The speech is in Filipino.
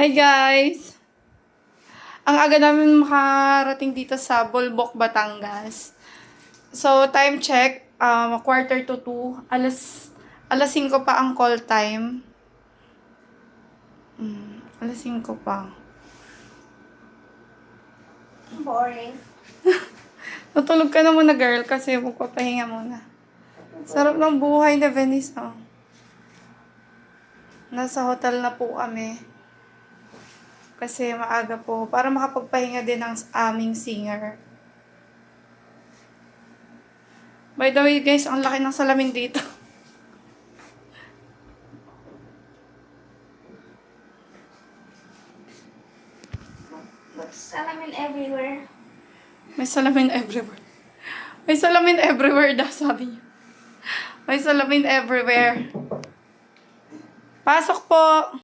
Hi guys! Ang aga namin makarating dito sa Bulbok, Batangas. So, time check, um, quarter to two. Alas, alas 5 pa ang call time. Mm, alas 5 pa. Boring. Natulog ka na muna, girl, kasi magpapahinga muna. Sarap ng buhay na Venice, oh. Nasa hotel na po kami. Kasi maaga po. Para makapagpahinga din ang aming singer. By the way, guys, ang laki ng salamin dito. Salamin everywhere. May salamin everywhere. May salamin everywhere daw, sabi niya. May salamin everywhere. Pasok po!